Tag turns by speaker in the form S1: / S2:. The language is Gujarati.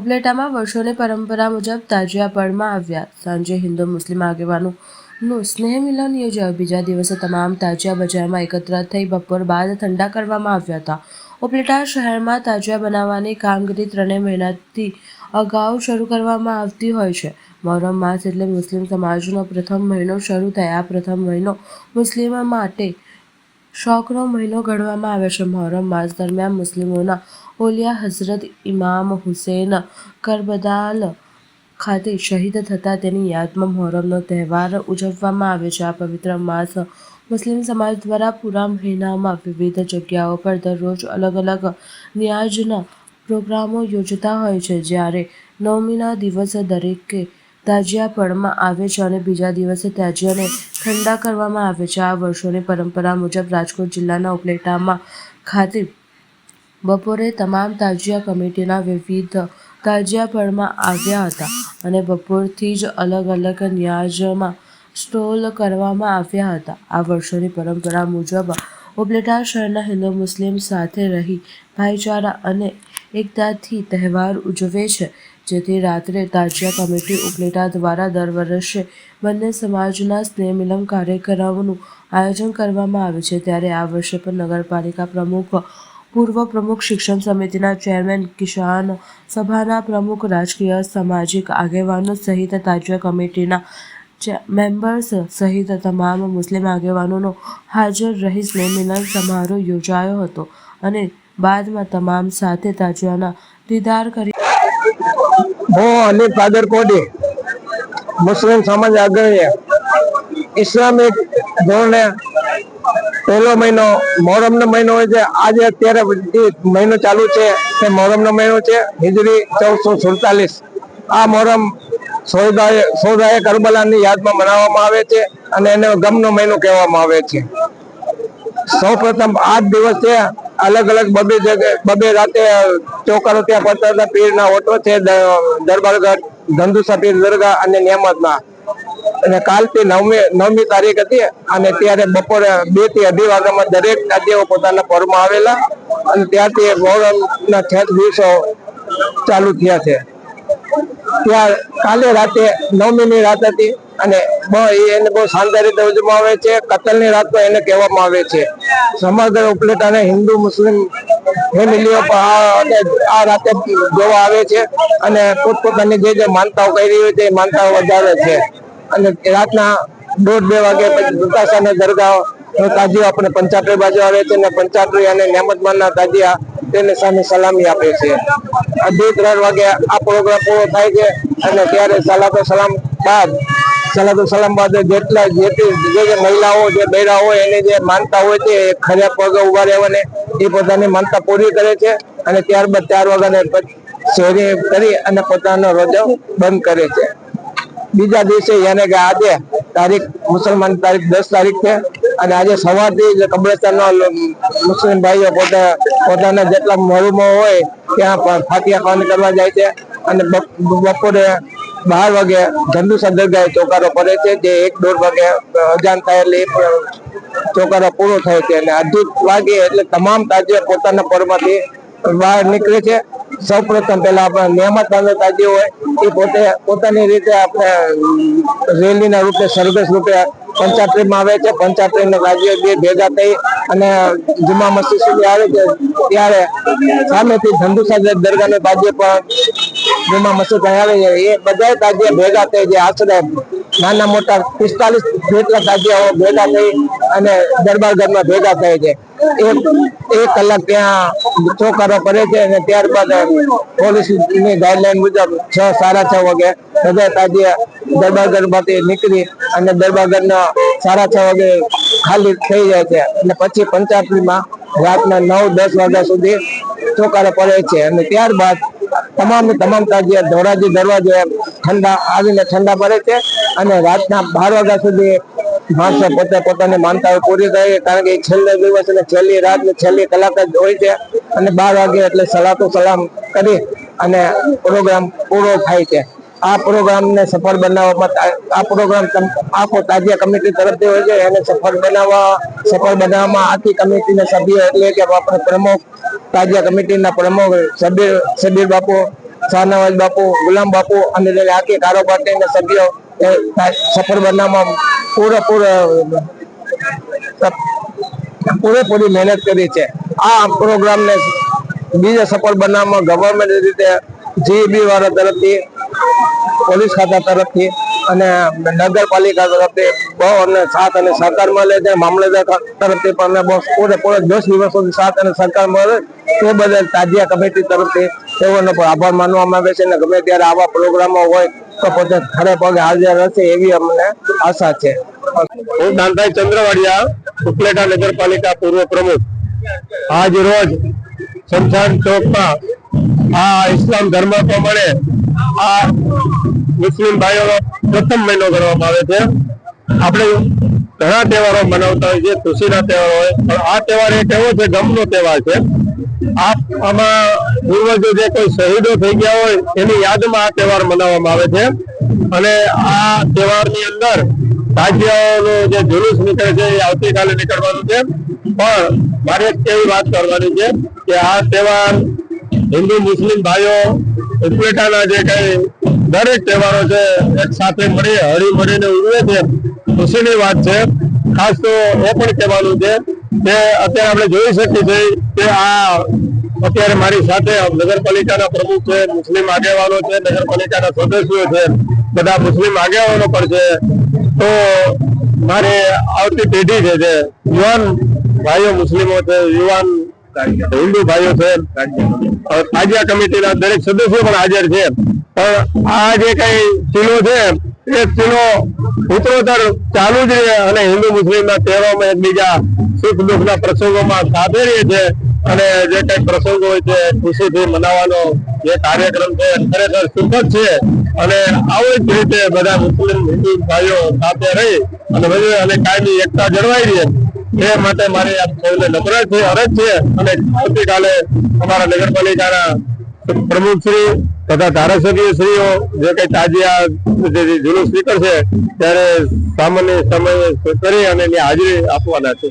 S1: ઉપલેટામાં વર્ષોની પરંપરા મુજબ તાજિયા પળમાં આવ્યા. સાંજે હિન્દુ મુસ્લિમ આગેવાનોનું સ્નેહ મિલન યોજાયું. બીજા દિવસે તમામ તાજિયા બજારમાં એકત્ર થઈ બપોર બાદ ઠંડા કરવામાં આવ્યા હતા. ઉપલેટા શહેરમાં તાજિયા બનાવવાની કામગીરી ત્રણેય મહિનાથી અગાઉ શરૂ કરવામાં આવતી હોય છે. મોહરમ માસ એટલે મુસ્લિમ સમાજનો પ્રથમ મહિનો શરૂ થાય. પ્રથમ મહિનો મુસ્લિમ માટે શોકનો મહિનો ગણવામાં આવે છે. મોહરમ માસ દરમિયાન મુસ્લિમોના ઓલિયા હઝરત ઇમામ હુસેન કરબદાલ ખાતે શહીદ થતા તેની યાદમાં મહોરમનો તહેવાર ઉજવવામાં આવે છે. આ પવિત્ર માસ મુસ્લિમ સમાજ દ્વારા પૂરા મહિનામાં વિવિધ જગ્યાઓ પર દરરોજ અલગ અલગ ન્યાજના પ્રોગ્રામો યોજતા હોય છે. જ્યારે નવમીના દિવસે દરેકે તાજિયા પળમાં આવે છે અને બીજા દિવસે તાજિયાને ઠંડા કરવામાં આવે છે. આ વર્ષોની પરંપરા મુજબ રાજકોટ જિલ્લાના ઉપલેટામાં ખાતે બપોરે તમામ તાજિયા કમિટીના વિવિધ તાજિયા પળમાં આવ્યા હતા અને બપોરથી જ અલગ અલગ ન્યાજમાં સ્ટોલ કરવામાં આવ્યા હતા. આ વર્ષોની પરંપરા મુજબ ઉપલેટા શહેરના હિન્દુ મુસ્લિમ સાથે રહી ભાઈચારા અને એકતાથી તહેવાર ઉજવે છે. જેથી રાત્રે તાજિયા કમિટી ઉપલેટા દ્વારા દર વર્ષે બંને સમાજના સ્નેહ મિલન કાર્યક્રમનું આયોજન કરવામાં આવે છે. ત્યારે આ વર્ષે પણ નગરપાલિકા પ્રમુખ પૂર્વ પ્રમુખ શિક્ષણ સમિતિના ચેરમેન કિસાન સભાના પ્રમુખ રાજકીય સામાજિક આગેવાનો સહિત તાજ્ય કમિટીના મેમ્બર્સ સહિત તમામ મુસ્લિમ આગેવાનોનો હાજર રહી સ્નેહ મિલન સમારોહ યોજાયો હતો અને બાદમાં તમામ સાથે તાજિયાના દીદાર કરી
S2: હું અને ફાધર કોડી મુસ્લિમ સમાજ આગળ ઇસ્લામિક ધોરણે પહેલો મહિનો મોહરમ નો મહિનો હોય છે. આજે અત્યારે મહિનો ચાલુ છે તે મોહરમ નો મહિનો છે. હિજરી ચૌદસો સુડતાલીસ. આ મોહરમ સોદાએ સોદાએ કરબલાની યાદમાં મનાવવામાં આવે છે અને એને ગમનો મહિનો કહેવામાં આવે છે. સૌ પ્રથમ આ જ દિવસે અલગ અલગ બબે જગ્યા બબે રાતે ચોકારો ત્યાં પડતા હતા. પીરના ઓટો છે દરબારગઢ ધંધુસા પીર દરગાહ અને નિયામતમાં અને કાલથી નવમી નવમી તારીખ હતી અને ત્યારે બપોરે બેથી અઢી વાગ્યામાં દરેક રાજ્યો પોતાના પરમાં આવેલા અને ત્યારથી મોહરમના છ દિવસો ચાલુ થયા છે. ત્યાં કાલે રાતે નવમી ની રાત હતી અને બ- એને બહુ શાનદાર રીતે ઉજવવામાં આવે છે. કતલની રાત પણ એને કહેવામાં આવે છે. સમગ્ર ઉપલેટાને હિન્દુ, મુસ્લિમ ફેમિલીઓ પણ આ રાતે જોવા આવે છે અને પોતપોતાની જે જે માનતાઓ કરી હોય છે, એ માનતાઓ વધારે છે. અને રાતના દોઢ બે વાગે પછી દુતાસાના દરગાહ તાજીઓ આપણે પંચાટરી બાજુ આવે છે અને પંચાટરી અને નેમતમાનના તાજીયા તેને સામે સલામી આપે છે. બે ત્રણ વાગે આ પ્રોગ્રામ પૂરો થાય છે અને ત્યારે સલાતો સલામ બાદ, સલાતો સલામ બાદ જેટલા જે જે મહિલાઓ જે બૈરા હોય એની જે માનતા હોય છે, એ ખર્યા પગે ઊભા રહેવાને એ પોતાની માનતા પૂરી કરે છે અને ત્યારબાદ ચાર વાગ્યાને શેરી કરી અને પોતાનો રોજો બંધ કરે છે. બીજા દિવસે યાને કે આજે તારીખ મુસલમાન તારીખ દસ તારીખ છે. અને આજે સવારથી જ કબ્રસ્તાનના મુસ્લિમ ભાઈઓ પોતા, પોતાના જેટલા મરુમો હોય ત્યાં પણ ફાતિયા ખાવાની કરવા જાય છે. અને બપ- બપોરે બાર વાગે ધંધુસા દરગાહે ચોકારો પડે છે. જે એક દોઢ વાગે અજાન થાય ચોકારો પૂરો થાય છે. અને અઢી વાગે એટલે તમામ તાજે પોતાના પરમાંથી બહાર નીકળે છે. સૌ પ્રથમ પેલા આપણે નિયામત બાંધો જે હોય, એ પોતે પોતાની રીતે આપણે રેલીના રૂપે, સરઘસ રૂપે પંચાયતમાં આવે છે. પંચાયતને રાજ્ય બે ભેગા થઈ અને જુમા મસ્જિદ સુધી આવે છે. ત્યારે સામેથી ધંધુસા દરગાહનો બાજુ પણ જુમા મસ્જિદ આવે એ બધા તાજિયા ભેગા થઈ જે આશરે નાના મોટા પિસ્તાલીસ જેટલા તાજિયાઓ ભેગા થઈ અને દરબારગઢમાં ભેગા થાય છે એક કલાક ત્યાં ચોકારો કરે છે અને ત્યારબાદ પોલીસની ગાઈડલાઈન મુજબ છ, સાડા છ વાગે બધા તાજિયા દરબારગઢમાંથી નીકળી અને દરબારગઢના સાડા છ વાગે ખાલી થઈ જાય છે. અને પછી પંચાયતમાં રાતના નવ, દસ વાગ્યા સુધી ચોકારો પડે છે. અને ત્યારબાદ તમામ તમામ તાજિયા ધોરાજી દરવાજે ઠંડા આવીને ઠંડા પડે છે અને રાતના બાર વાગ્યા સુધી માણસો પોતે પોતાની માનતાઓ પૂરી થાય, કારણ કે છેલ્લો દિવસ અને છેલ્લી રાત ને છેલ્લી કલાક જ હોય છે અને બાર વાગે એટલે સલાતો સલામ કરી અને પ્રોગ્રામ પૂરો થાય છે. આ પ્રોગ્રામને સફળ બનાવવામાં આ પ્રોગ્રામ આખો તાજિયા કમિટી તરફથી હોય છે એને સફળ બનાવવા, સફળ બનાવવામાં આખી કમિટીના સભ્યો એટલે કે આપણે પ્રમુખ તાજિયા કમિટીના પ્રમુખ, સબીર સબીર બાપુ, શાહનવાજ બાપુ, ગુલામ બાપુ અને આખી કારો કારોબારીના સભ્યો સફળ બનાવવામાં પૂરેપૂરો પૂરેપૂરી મહેનત કરી છે. આ પ્રોગ્રામને બીજા સફળ બનાવવામાં ગવર્મેન્ટ રીતે જીબી વાળા તરફથી, પોલીસ ખાતા તરફથી અને નગરપાલિકા તરફથી બહુ અમને સાથ અને સહકાર મળે છે. મામલતદાર તરફથી પણ અમને બહુ પૂરેપૂરો દસ દિવસ સુધી સાથ અને સહકાર મળે. તે બદલ તાજિયા કમિટી તરફથી તેઓનો પણ આભાર માનવામાં આવે છે. અને ગમે ત્યારે આવા પ્રોગ્રામો હોય તો પોતે ખરે પગે હાજર રહેશે એવી અમને આશા છે.
S3: હું દાનભાઈ ચંદ્રવાડિયા, ઉપલેટા નગરપાલિકા પૂર્વ પ્રમુખ. આજ રોજ શમશાન ચોકમાં આ ઇસ્લામ ધર્મ પ્રમાણે આ મુસ્લિમ ભાઈઓનો પ્રથમ મહિનો ગણવામાં આવે છે. આપણે ઘણા તહેવારો મનાવતા હોય છે ખુશીના તહેવારો હોય. પણ આ તહેવાર એક એવો છે, ગમનો તહેવાર છે. આમાં પૂર્વજો જે કોઈ શહીદો થઈ ગયા હોય, એની યાદમાં આ તહેવાર મનાવવામાં આવે છે. અને આ તહેવારની અંદર રાજ્યનું જે જુલુસ નીકળે છે, એ આવતીકાલે નીકળવાનું છે. પણ મારે એવી વાત કરવાની છે કે આ તહેવાર હિન્દુ મુસ્લિમ ભાઈઓ ઉપલેટાના જે કઈ દરેક તહેવારો છે, એક સાથે મળી હળી મળીને ઉજવે છે ખુશીની વાત છે. ખાસ તો એ પણ કહેવાનું છે કે અત્યારે આપણે જોઈ શકીએ છીએ કે આ અત્યારે મારી સાથે નગરપાલિકાના પ્રમુખ છે, મુસ્લિમ આગેવાનો છે, નગરપાલિકાના સદસ્યો છે, બધા મુસ્લિમ આગેવાનો પણ છે. તો મારે આવતી પેઢી છે જે યુવાન ભાઈઓ મુસ્લિમો છે, યુવાન હિન્દુ ભાઈઓ છે તાજિયા કમિટીના દરેક સદસ્યો પણ હાજર છે. આ જે કઈ ચીલો છે, એ ચીલો ઉત્તરોત્તર ચાલુ જ રહે અને હિન્દુ મુસ્લિમના તહેવારોમાં એકબીજા સુખ દુઃખના પ્રસંગોમાં સાથે રહે છે અને જે કઈ પ્રસંગો હોય છે, ખુશીથી મનાવવાનો જે કાર્યક્રમ છે ખરેખર સુખદ છે. અને આવી જ રીતે બધા મુસ્લિમ, હિન્દુ ભાઈઓ સાથે રહી અને બધું અને કાયમી એકતા જળવાઈ રહે. એ માટે મારી આપ સૌને નમ્ર છે, અરજ છે. અને આવતીકાલે અમારા નગરપાલિકાના પ્રમુખ શ્રી તથા ધારાસભ્ય શ્રીઓ જે કઈ તાજિયા જે જુલુસ નીકળશે, ત્યારે સામાન્ય સમય કરી અને એની હાજરી આપવાના છે.